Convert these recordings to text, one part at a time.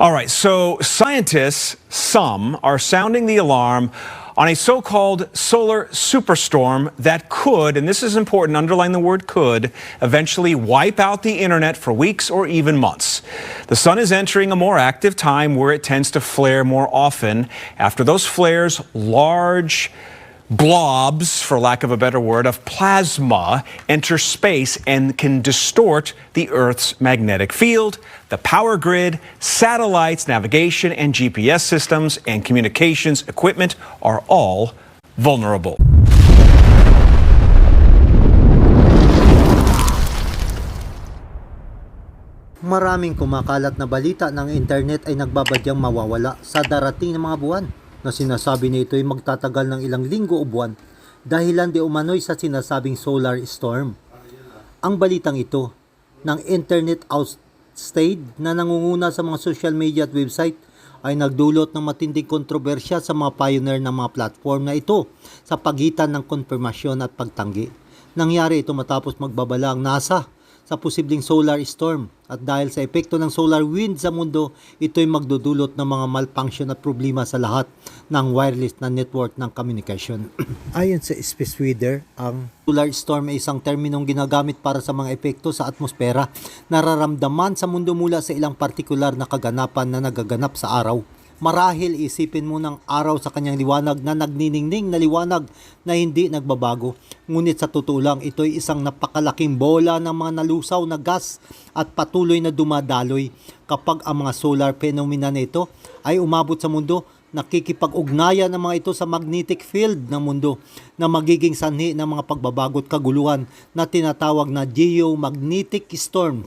All right, so scientists, some, are sounding the alarm on a so called solar superstorm that could, and this is important, underline the word could, eventually wipe out the internet for weeks or even months. The sun is entering a more active time where it tends to flare more often. After those flares, large blobs, for lack of a better word, of plasma enter space and can distort the Earth's magnetic field, the power grid, satellites, navigation, and GPS systems and communications equipment are all vulnerable. Maraming kumakalat na balita ng internet ay nagbabadyang mawawala sa darating na mga buwan na sinasabi na ito ay magtatagal ng ilang linggo o buwan dahilan di umano'y sa sinasabing solar storm. Ang balitang ito ng internet outstate na nangunguna sa mga social media at website ay nagdulot ng matinding kontrobersya sa mga pioneer ng mga platform na ito sa pagitan ng konfirmasyon at pagtanggi. Nangyari ito matapos magbabala ang NASA sa posibleng solar storm at dahil sa epekto ng solar wind sa mundo, ito ay magdudulot ng mga malfunction at problema sa lahat ng wireless na network ng communication. Ayon sa Space Weather, ang solar storm ay isang terminong ginagamit para sa mga epekto sa atmosfera nararamdaman sa mundo mula sa ilang partikular na kaganapan na nagaganap sa araw. Marahil isipin mo ng araw sa kanyang liwanag na nagniningning na liwanag na hindi nagbabago. Ngunit sa totoo lang, ito ay isang napakalaking bola ng mga nalusaw na gas at patuloy na dumadaloy kapag ang mga solar phenomena na ito ay umabot sa mundo nakikipag-ugnayan ng mga ito sa magnetic field ng mundo na magiging sanhi ng mga pagbabago at kaguluhan na tinatawag na geomagnetic storm.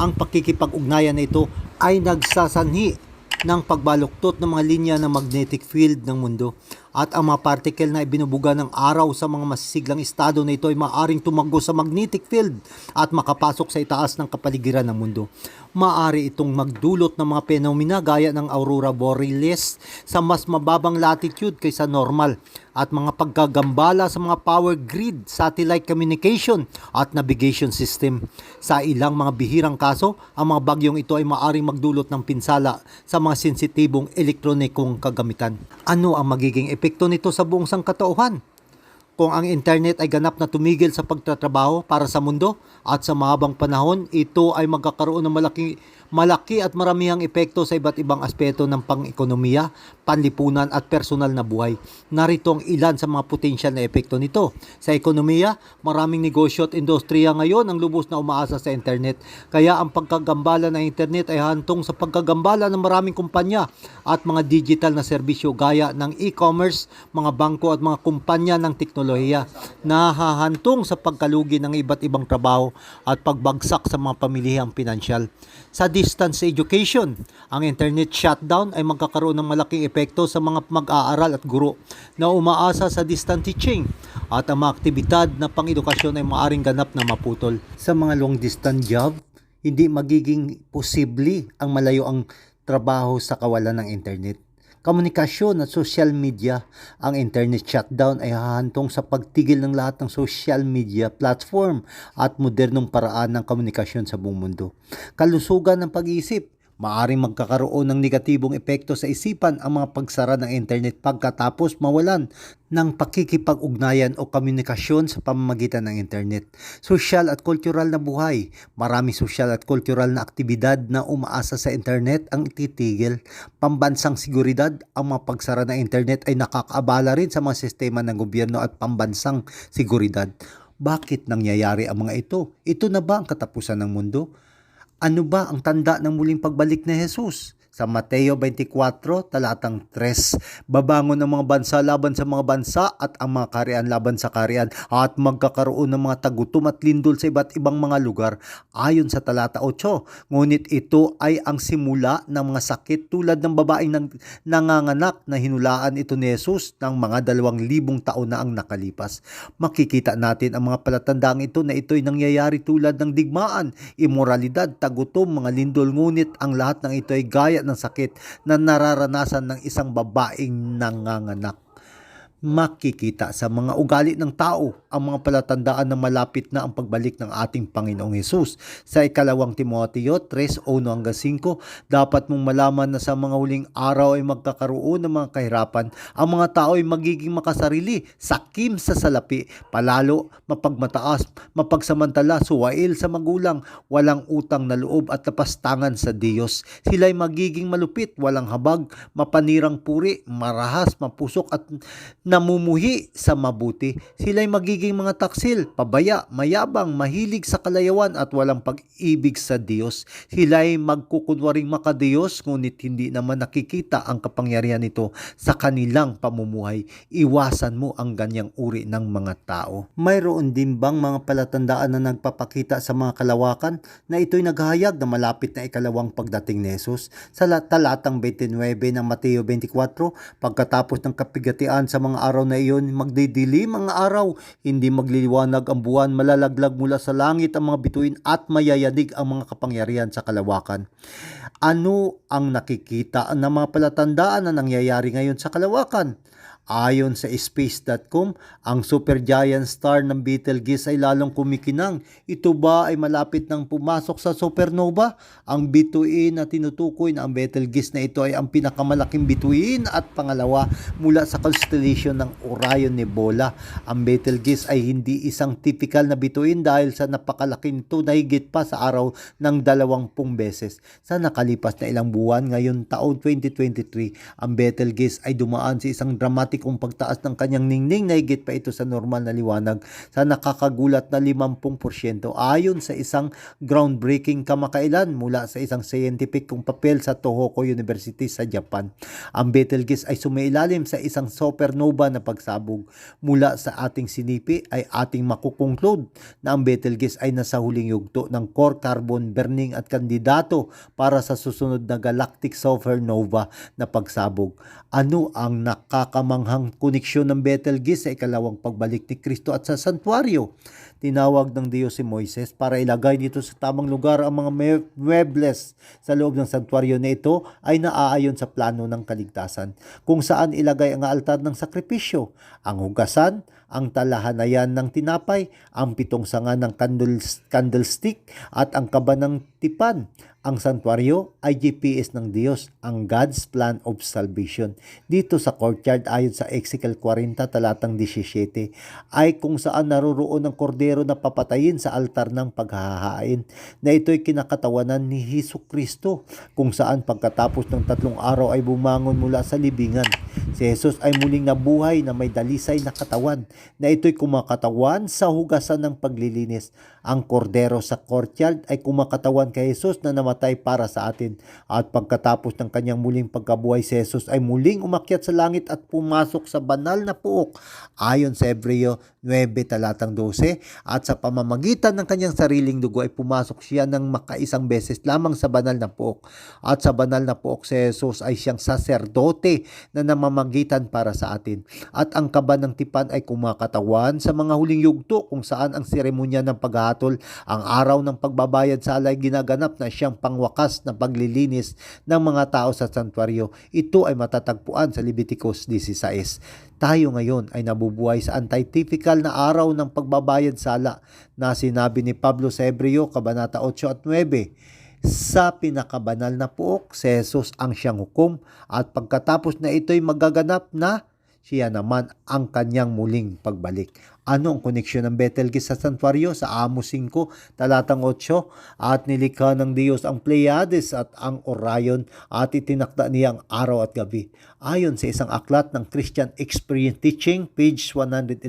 Ang pakikipag-ugnayan na ito ay nagsasanhi ng pagbaluktot ng mga linya ng magnetic field ng mundo at ang mga particle na ibinubuga ng araw sa mga masisiglang estado na ito ay maaring tumago sa magnetic field at makapasok sa itaas ng kapaligiran ng mundo. Maari itong magdulot ng mga phenomena gaya ng aurora borealis sa mas mababang latitude kaysa normal at mga pagkagambala sa mga power grid, satellite communication at navigation system. Sa ilang mga bihirang kaso, ang mga bagyong ito ay maaring magdulot ng pinsala sa mga sensitibong elektronikong kagamitan. Ano ang magiging epekto nito sa buong sangkatauhan? Kung ang internet ay ganap na tumigil sa pagtatrabaho para sa mundo at sa mahabang panahon, ito ay magkakaroon ng malaki, malaki at maramihang epekto sa iba't ibang aspeto ng pang-ekonomiya, panlipunan at personal na buhay. Narito ang ilan sa mga potensyal na epekto nito. Sa ekonomiya, maraming negosyo at industriya ngayon ang lubos na umaasa sa internet. Kaya ang pagkagambala ng internet ay hantong sa pagkagambala ng maraming kumpanya at mga digital na serbisyo gaya ng e-commerce, mga bangko at mga kumpanya ng teknolohiya na hahantong sa pagkalugi ng iba't ibang trabaho at pagbagsak sa mga pamilihang pinansyal. Sa distance education, ang internet shutdown ay magkakaroon ng malaking epekto sa mga mag-aaral at guro na umaasa sa distant teaching at ang mga aktibidad na pang-edukasyon ay maaring ganap na maputol. Sa mga long distance job, hindi magiging posible ang malayo ang trabaho sa kawalan ng internet. Komunikasyon at social media, ang internet shutdown ay hahantong sa pagtigil ng lahat ng social media platform at modernong paraan ng komunikasyon sa buong mundo. Kalusugan ng pag-iisip, Maaring magkakaroon ng negatibong epekto sa isipan ang mga pagsara ng internet pagkatapos mawalan ng pakikipag-ugnayan o komunikasyon sa pamamagitan ng internet. Social at kultural na buhay. Marami social at kultural na aktibidad na umaasa sa internet ang ititigil. Pambansang seguridad, ang mga pagsara ng internet ay nakakaabala rin sa mga sistema ng gobyerno at pambansang seguridad. Bakit nangyayari ang mga ito? Ito na ba ang katapusan ng mundo? Ano ba ang tanda ng muling pagbalik ni Jesus? Sa Mateo 24, talatang 3, babangon ng mga bansa laban sa mga bansa at ang mga karian laban sa karian at magkakaroon ng mga tagutom at lindol sa iba't ibang mga lugar ayon sa talata 8. Ngunit ito ay ang simula ng mga sakit tulad ng babaeng nang, nanganganak na hinulaan ito ni Jesus ng mga dalawang libong taon na ang nakalipas. Makikita natin ang mga palatandang ito na ito'y nangyayari tulad ng digmaan, imoralidad, tagutom, mga lindol ngunit ang lahat ng ito ay gaya ng sakit na nararanasan ng isang babaeng nanganganak. Makikita sa mga ugali ng tao ang mga palatandaan na malapit na ang pagbalik ng ating Panginoong Hesus. Sa ikalawang Timoteo 3, 1 hanggang 5, dapat mong malaman na sa mga huling araw ay magkakaroon ng mga kahirapan. Ang mga tao ay magiging makasarili, sakim sa salapi, palalo, mapagmataas, mapagsamantala, suwail sa magulang, walang utang na loob at napastangan sa Diyos. Sila ay magiging malupit, walang habag, mapanirang puri, marahas, mapusok at namumuhi sa mabuti. Sila ay magiging mga taksil, pabaya, mayabang, mahilig sa kalayawan at walang pag-ibig sa Diyos. Sila ay magkukunwaring makadiyos ngunit hindi naman nakikita ang kapangyarihan nito sa kanilang pamumuhay. Iwasan mo ang ganyang uri ng mga tao. Mayroon din bang mga palatandaan na nagpapakita sa mga kalawakan na ito'y naghahayag na malapit na ikalawang pagdating ni Jesus? Sa la- talatang 29 ng Mateo 24, pagkatapos ng kapigatian sa mga araw na iyon, magdidilim ang araw, hindi magliliwanag ang buwan, malalaglag mula sa langit ang mga bituin at mayayadig ang mga kapangyarihan sa kalawakan. Ano ang nakikita ng mga palatandaan na nangyayari ngayon sa kalawakan? Ayon sa space.com, ang supergiant star ng Betelgeuse ay lalong kumikinang. Ito ba ay malapit nang pumasok sa supernova? Ang bituin na tinutukoy na ang Betelgeuse na ito ay ang pinakamalaking bituin at pangalawa mula sa constellation ng Orion Nebula. Ang Betelgeuse ay hindi isang typical na bituin dahil sa napakalaki nito na higit pa sa araw ng dalawampung beses. Sa nakalipas na ilang buwan ngayong taon 2023, ang Betelgeuse ay dumaan sa isang dramatikong pagtaas ng kanyang ningning na higit pa ito sa normal na liwanag sa nakakagulat na 50% ayon sa isang groundbreaking kamakailan mula sa isang scientific kong papel sa Tohoku University sa Japan. Ang Betelgeuse ay sumailalim sa isang supernova na pagsabog. Mula sa ating sinipi ay ating makukongklud na ang Betelgeuse ay nasa huling yugto ng core carbon burning at kandidato para sa susunod na galactic supernova na pagsabog. Ano ang nakakamanghang koneksyon ng Betelgeuse sa ikalawang pagbalik ni Kristo at sa santuario? Tinawag ng Diyos si Moises para ilagay dito sa tamang lugar ang mga me- muebles sa loob ng santuario na ito ay naaayon sa plano ng kaligtasan kung saan ilagay ang altar ng sakripisyo, ang hugasan, ang talahanayan ng tinapay, ang pitong sanga ng candles- candlestick at ang kaba ng tipan. Ang santuario ay GPS ng Diyos, ang God's plan of salvation. Dito sa courtyard ayon sa Ezekiel 40 talatang 17 ay kung saan naroroon ang kordero na papatayin sa altar ng paghahain na ito'y kinakatawanan ni Hesus Kristo kung saan pagkatapos ng tatlong araw ay bumangon mula sa libingan. Si Jesus ay muling nabuhay na may dalisay na katawan na ito'y kumakatawan sa hugasan ng paglilinis. Ang kordero sa courtyard ay kumakatawan kay Jesus na namatay para sa atin. At pagkatapos ng kanyang muling pagkabuhay si Jesus ay muling umakyat sa langit at pumasok sa banal na puok. Ayon sa Hebreo 9 talatang 12 at sa pamamagitan ng kanyang sariling dugo ay pumasok siya ng makaisang beses lamang sa banal na puok. At sa banal na puok si Jesus ay siyang saserdote na namamagitan para sa atin. At ang kaba ng tipan ay kumakatawan sa mga huling yugto kung saan ang seremonya ng paghahatol, ang araw ng pagbabayad sa alay ginaganap na siyang pangwakas na paglilinis ng mga tao sa santuario. Ito ay matatagpuan sa Leviticus 16. Tayo ngayon ay nabubuhay sa antitypical na araw ng pagbabayad sala na sinabi ni Pablo sa Hebreo, Kabanata 8 at 9 sa pinakabanal na puok, si Jesus ang siyang hukom at pagkatapos na ito'y magaganap na siya naman ang kanyang muling pagbalik. Ano ang koneksyon ng Betelgeuse sa santuario? Sa Amos 5, talatang 8, at nilikha ng Diyos ang Pleiades at ang Orion at itinakda niya ang araw at gabi. Ayon sa isang aklat ng Christian Experience Teaching, page 111,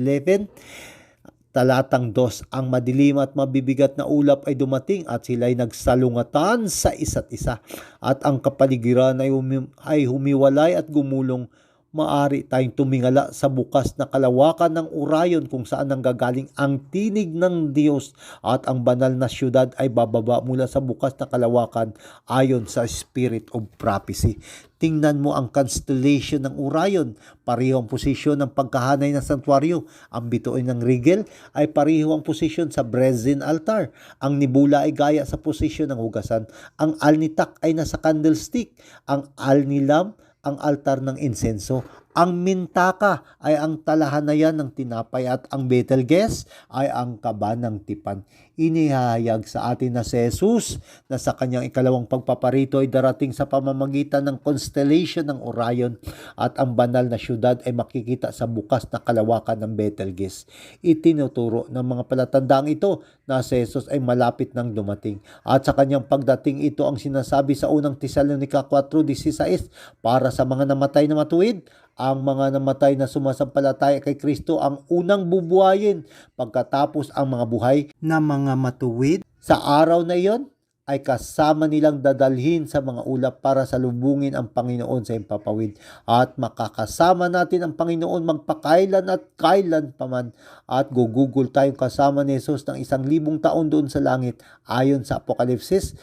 Talatang 2, ang madilim at mabibigat na ulap ay dumating at sila ay nagsalungatan sa isa't isa. At ang kapaligiran ay, humi- ay humiwalay at gumulong maari tayong tumingala sa bukas na kalawakan ng Orion kung saan nanggagaling ang tinig ng Diyos at ang banal na syudad ay bababa mula sa bukas na kalawakan ayon sa Spirit of Prophecy. Tingnan mo ang constellation ng Orion. Pareho ang posisyon ng pagkahanay ng santuario. Ang bituin ng Rigel ay pareho ang posisyon sa Brezin altar. Ang Nebula ay gaya sa posisyon ng hugasan. Ang Alnitak ay nasa candlestick. Ang Alnilam ang altar ng insenso. Ang mintaka ay ang talahanayan ng tinapay at ang Betelgeuse ay ang kaba ng tipan. Inihahayag sa atin na si Jesus na sa kanyang ikalawang pagpaparito ay darating sa pamamagitan ng constellation ng Orion at ang banal na syudad ay makikita sa bukas na kalawakan ng Betelgeuse. Itinuturo ng mga palatandaang ito na si Jesus ay malapit nang dumating at sa kanyang pagdating ito ang sinasabi sa unang Tesalonica 4.16 para sa mga namatay na matuwid ang mga namatay na sumasampalataya kay Kristo ang unang bubuhayin pagkatapos ang mga buhay na mga matuwid. Sa araw na iyon ay kasama nilang dadalhin sa mga ulap para salubungin ang Panginoon sa impapawid at makakasama natin ang Panginoon magpakailan at kailan paman at gugugol tayong kasama ni Jesus ng isang libong taon doon sa langit. Ayon sa Apokalipsis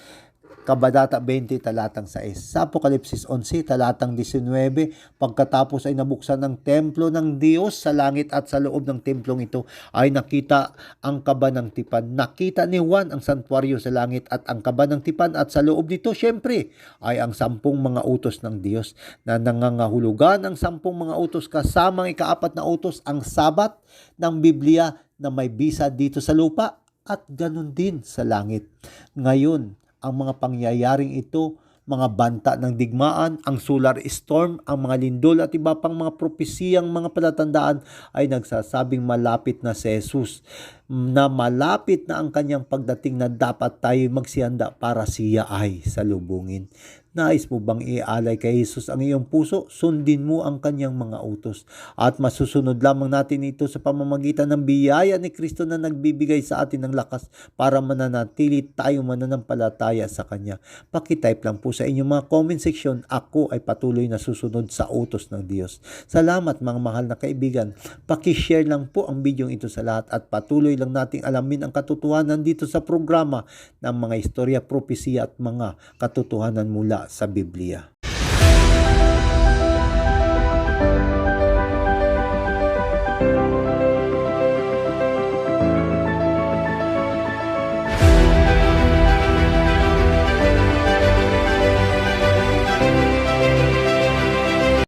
Kabadata 20 talatang 6. Sa Apokalipsis 11 talatang 19, pagkatapos ay nabuksan ng templo ng Diyos sa langit at sa loob ng templong ito ay nakita ang kaba ng tipan. Nakita ni Juan ang santuaryo sa langit at ang kaba ng tipan at sa loob nito syempre ay ang sampung mga utos ng Diyos na nangangahulugan ang sampung mga utos kasama ang ikaapat na utos ang sabat ng Biblia na may bisa dito sa lupa at ganun din sa langit. Ngayon, ang mga pangyayaring ito, mga banta ng digmaan, ang solar storm, ang mga lindol at iba pang mga propesiyang mga palatandaan ay nagsasabing malapit na si Jesus na malapit na ang kanyang pagdating na dapat tayo magsihanda para siya ay salubungin. Nais mo bang ialay kay Jesus ang iyong puso? Sundin mo ang kanyang mga utos. At masusunod lamang natin ito sa pamamagitan ng biyaya ni Kristo na nagbibigay sa atin ng lakas para mananatili tayo mananampalataya sa Kanya. Pakitype lang po sa inyong mga comment section, ako ay patuloy na susunod sa utos ng Diyos. Salamat mga mahal na kaibigan. Pakishare lang po ang video ito sa lahat at patuloy lang nating alamin ang katotohanan dito sa programa ng mga istorya, propesya at mga katotohanan mula sa Biblia.